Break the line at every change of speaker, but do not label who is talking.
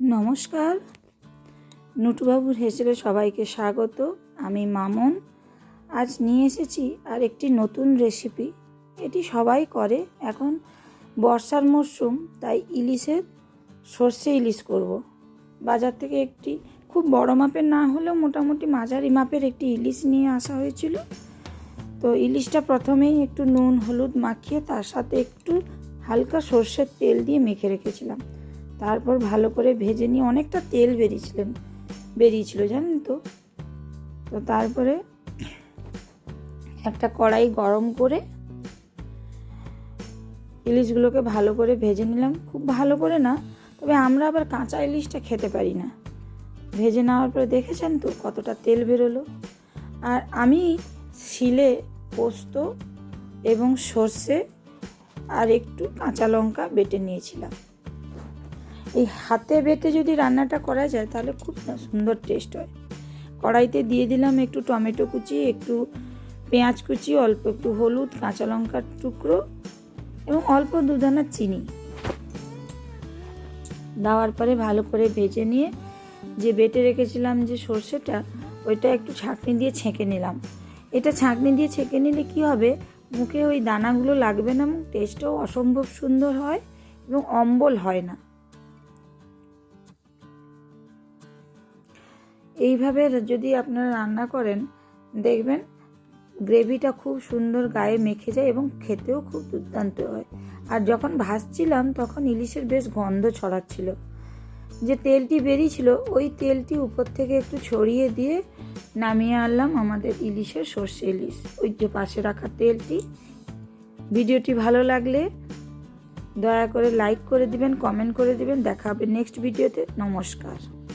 নমস্কার। নুটুবাবুর হেসেলে সবাইকে স্বাগত। আমি মামন। আজ নিয়ে এসেছি আর একটি নতুন রেসিপি। এটি সবাই করে। এখন বর্ষার মরশুম, তাই ইলিশের সর্ষে ইলিশ করব। বাজার থেকে একটি খুব বড় মাপের না হলেও মোটামুটি মাঝারি মাপের একটি ইলিশ নিয়ে আসা হয়েছিল। তো ইলিশটা প্রথমেই একটু নুন, হলুদ মাখিয়ে তার সাথে একটু হালকা সর্ষের তেল দিয়ে মেখে রেখেছিলাম। তারপর ভালো করে ভেজে নিয়ে অনেকটা তেল বেরিয়েছিলেন, বেরিয়েছিল, জানেন তো? তো তারপরে একটা কড়াই গরম করে ইলিশগুলোকে ভালো করে ভেজে নিলাম। খুব ভালো করে না, তবে আমরা আবার কাঁচা ইলিশটা খেতে পারি না। ভেজে নেওয়ার পরে দেখেছেন তো কতটা তেল বেরোলো? আর আমি শিলে পোস্ত এবং সর্ষে আর একটু কাঁচা লঙ্কা বেটে নিয়েছিলাম। এই হাতে বেটে যদি রান্নাটা করা যায়, তাহলে খুব সুন্দর টেস্ট হয়। কড়াইতে দিয়ে দিলাম একটু টমেটো কুচি, একটু পেঁয়াজ কুচি, অল্প একটু হলুদ, কাঁচা লঙ্কার টুকরো এবং অল্প দুদানা চিনি। দেওয়ার পরে ভালো করে ভেজে নিয়ে যে বেটে রেখেছিলাম যে সর্ষেটা, ওইটা একটু ছাঁকনি দিয়ে ছেঁকে নিলাম। এটা ছাঁকনি দিয়ে ছেঁকে নিলে কি হবে? মুখে ওই দানাগুলো লাগবে না টেস্টও অসম্ভব সুন্দর হয় এবং অম্বল হয় না। এইভাবে যদি আপনারা রান্না করেন, দেখবেন গ্রেভিটা খুব সুন্দর গায়ে মেখে যায় এবং খেতেও খুব দুর্দান্ত হয়। আর যখন ভাজছিলাম, তখন ইলিশের বেশ গন্ধ ছড়াচ্ছিল। যে তেলটি বেরিয়েছিল, ওই তেলটি উপর থেকে একটু ছড়িয়ে দিয়ে নামিয়ে আনলাম আমাদের ইলিশের সর্ষে ইলিশ। ওই যে পাশে রাখা তেলটি। ভিডিওটি ভালো লাগলে দয়া করে লাইক করে দিবেন, কমেন্ট করে দিবেন। দেখা হবে নেক্সট ভিডিওতে। নমস্কার।